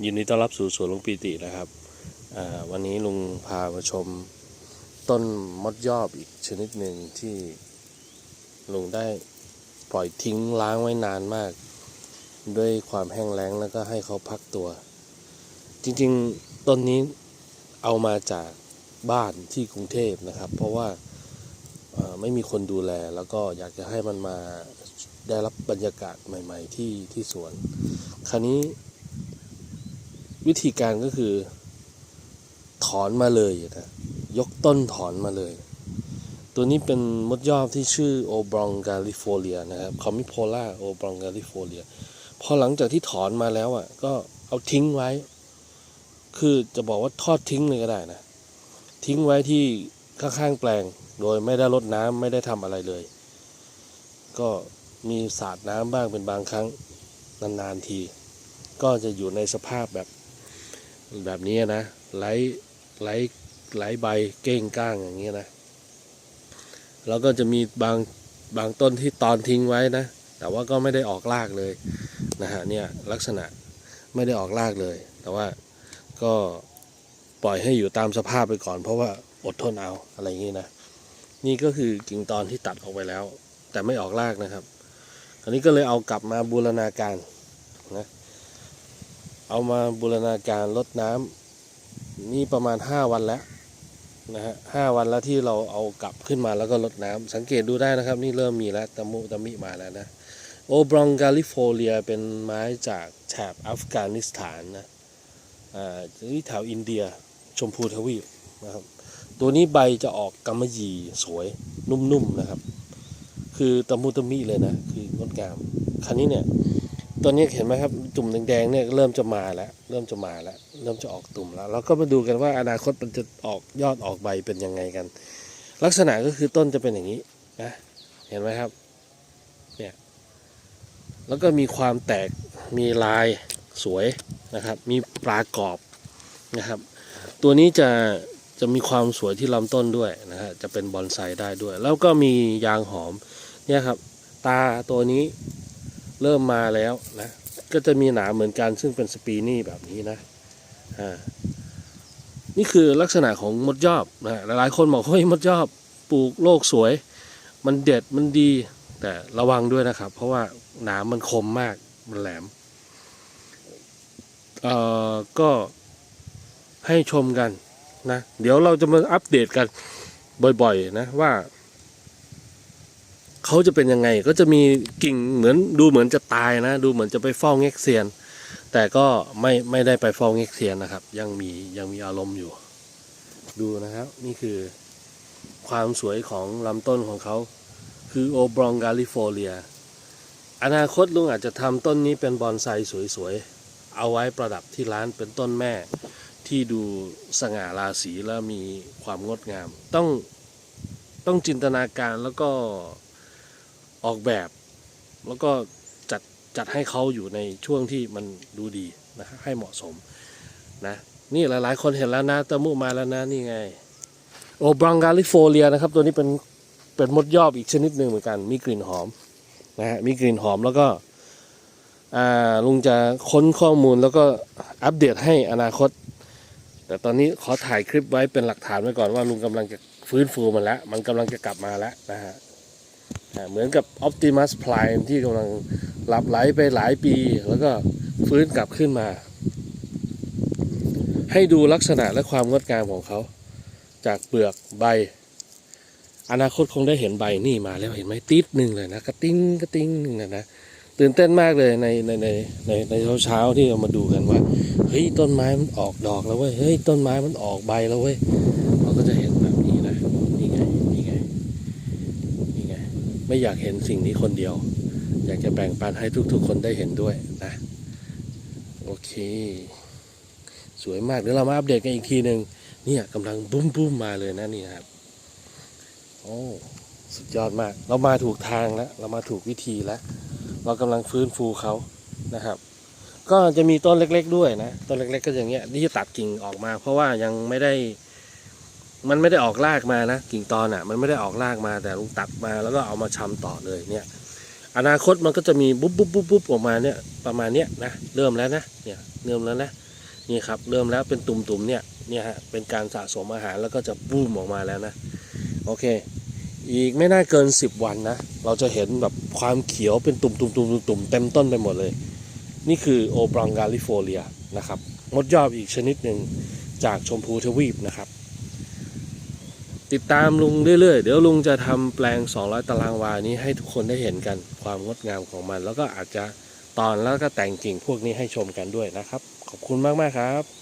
ยินดีต้อนรับสู่สวนลุงปีตินะครับ วันนี้ลุงพามาชมต้นมดยอบอีกชนิดหนึ่งที่ลุงได้ปล่อยทิ้งล้างไว้นานมาก ด้วยความแห้งแล้งแล้วก็ให้เขาพักตัว จริงๆต้นนี้เอามาจากบ้านที่กรุงเทพนะครับ เพราะว่าไม่มีคนดูแลแล้วก็อยากจะให้มันมาได้รับบรรยากาศใหม่ ๆ ที่ที่สวน คราวนี้ วิธีการก็คือ ถอนมาเลยนะยกต้นถอนมาเลย ตัวนี้เป็นมดยอบที่ชื่อโอบรองกาลิโฟเลียนะครับคอมิโพล่าโอบรองกาลิโฟเลียพอหลังจากที่ถอนมาแล้วอะ ก็เอาทิ้งไว้ คือจะบอกว่าทอดทิ้งเลยก็ได้นะ ทิ้งไว้ที่ข้างๆแปลง โดยไม่ได้รดน้ำไม่ได้ทำอะไรเลย ก็มีสาดน้ำบ้างเป็นบางครั้งนานๆที ก็จะอยู่ในสภาพแบบ แบบนี้นะไหลไหลไหลใบเก้งก้างอย่างเงี้ยนะแล้วก็จะมีบางบางต้นที่ตอนทิ้งไว้นะ แต่ว่าก็ไม่ได้ออกรากเลยนะฮะเนี่ยลักษณะไม่ได้ออกรากเลย แต่ว่าก็ปล่อยให้อยู่ตามสภาพไปก่อน เพราะว่าอดทนเอาอะไรอย่างงี้นะนี่ก็คือกิ่งตอนที่ตัดออกไปแล้ว แต่ไม่ออกรากนะครับอันนี้ก็เลยเอากลับมาบูรณาการนะ เอามาบูรณาการลดน้ำนี่ประมาณ 5 วันแล้วนะฮะห้าวันแล้วที่เราเอากลับขึ้นมาแล้วก็ลดน้ำสังเกตดูได้นะครับ นี่เริ่มมีแล้วตะมุตะมิมาแล้วนะโอบรองกาลิโฟเลียเป็นไม้จากแถบอัฟกานิสถานนะอ่าที่แถวอินเดียชมพูทวีปนะครับตัวนี้ใบจะออกกำมะหยี่สวยนุ่มๆนะครับ คือตะมุตะมิเลยนะคืองดงามครานี้เนี่ย ตอนนี้เห็นไหมครับตุ่มแดงๆเนี่ยเริ่มจะมาแล้ว เริ่มจะมาแล้ว เริ่มจะออกตุ่มแล้ว เราก็มาดูกันว่าอนาคตมันจะออกยอดออกใบเป็นยังไงกัน ลักษณะก็คือต้นจะเป็นอย่างนี้นะเห็นไหมครับเนี่ยแล้วก็มีความแตกมีลายสวยนะครับ มีปลากรอบนะครับ ตัวนี้จะจะมีความสวยที่ลำต้นด้วยนะฮะจะเป็นบอนไซได้ด้วย แล้วก็มียางหอมเนี่ยครับ ตาตัวนี้ เริ่มมาแล้วนะ ก็จะมีหนามเหมือนกันซึ่งเป็นสปีนี่แบบนี้นะอ่านี่คือลักษณะของมดยอบนะหลายๆคนบอกเฮ้ยมดยอบปลูกโลกสวย มันเด็ดมันดีแต่ระวังด้วยนะครับ เพราะว่าหนามมันคมมากมันแหลมเอ่อก็ให้ชมกันนะ เดี๋ยวเราจะมาอัปเดตกันบ่อยๆนะว่า เขาจะเป็นยังไง ก็จะมีกิ่งเหมือนดูเหมือนจะตายนะ ดูเหมือนจะไปเฝ้าเง็กเซียน แต่ก็ไม่ไม่ได้ไปเฝ้าเง็กเซียนนะครับ ยังมียังมีอารมณ์อยู่ ดูนะครับ นี่คือความสวยของลำต้นของเขา คือโอบรองกาลิโฟเลีย อนาคตลุงอาจจะทำต้นนี้เป็นบอนไซสวยๆ เอาไว้ประดับที่ร้านเป็นต้นแม่ ที่ดูสง่าราศีและมีความงดงาม ต้องต้องจินตนาการแล้วก็ ออกแบบ แล้วก็จัดจัดให้เขาอยู่ในช่วงที่มันดูดีนะให้เหมาะสมนะนี่หลายๆ คนเห็นแล้วนะตะมุมาแล้วนะนี่ไงโอบรองกาลิโฟเลียนะครับ ตัวนี้เป็นเป็นมดยอบอีกชนิดหนึ่งเหมือนกัน มีกลิ่นหอมนะฮะมีกลิ่นหอมแล้วก็อ่าลุงจะค้นข้อมูลแล้วก็อัปเดตให้อนาคต แต่ตอนนี้ขอถ่ายคลิปไว้เป็นหลักฐานไว้ก่อนว่าลุงกำลังจะฟื้นฟูมันแล้ว มันกำลังจะกลับมาแล้วนะฮะ เหมือนกับ Optimus Prime ที่กำลังหลับไหลไปหลายปี แล้วก็ฟื้นกลับขึ้นมา ให้ดูลักษณะและความงดงามของเขา จากเปลือกใบ อนาคตคงได้เห็นใบนี่มาแล้วเห็นไหมติดหนึ่งเลยนะกระติ้งกระติ้งหนึ่งเลยนะตื่นเต้นมากเลยในในในในในเช้าเช้าที่เรามาดูกันว่าเฮ้ยต้นไม้มันออกดอกแล้วเว้ยเฮ้ยต้นไม้มันออกใบแล้วเว้ยเราก็จะเห็นแบบนี้นะนี่ไงนี่ไงนี่ ไม่อยากเห็นสิ่งนี้คนเดียว อยากจะแบ่งปันให้ทุกๆ คนได้เห็นด้วยนะ โอเค สวยมากเดี๋ยวเรามาอัปเดตกันอีกทีหนึ่งเนี่ยกำลังบุ้มบุ้มมาเลยนะนี่ครับ โอ้สุดยอดมาก เรามาถูกทางแล้ว เรามาถูกวิธีแล้ว เรากำลังฟื้นฟูเขานะครับ ก็จะมีต้นเล็ก ๆ ด้วยนะ ต้นเล็ก ๆ ก็อย่างเงี้ยที่จะตัดกิ่งออกมา เพราะว่ายังไม่ได้ มันไม่ได้ออกรากมานะ กิ่งตอนอะ มันไม่ได้ออกรากมาแต่ลุงตัดมาแล้วก็เอามาชำต่อเลยเนี่ย อนาคตมันก็จะมีบุ๊บบุ๊บบุ๊บบุ๊บออกมาเนี่ยประมาณเนี้ยนะเริ่มแล้วนะเนี่ยเริ่มแล้วนะนี่ครับเริ่มแล้วเป็นตุ่มๆเนี่ยเนี่ยฮะเป็นการสะสมอาหารแล้วก็จะบูมออกมาแล้วนะโอเค อีกไม่น่าเกิน 10 วันนะเราจะเห็นแบบความเขียวเป็นตุ่มตุ่มตุ่มตุ่มเต็มต้นไปหมดเลย นี่คือโอบรองกาลิโฟเลียนะครับมดยอบอีกชนิดหนึ่งจากชมพูทวีปนะครับ ติดตามลุงเรื่อยๆ เดี๋ยวลุงจะทำแปลง 200 ตารางวานี้ให้ทุกคนได้เห็นกันความงดงามของมัน แล้วก็อาจจะตอนแล้วก็แต่งกิ่งพวกนี้ให้ชมกันด้วยนะครับ ขอบคุณมากๆครับ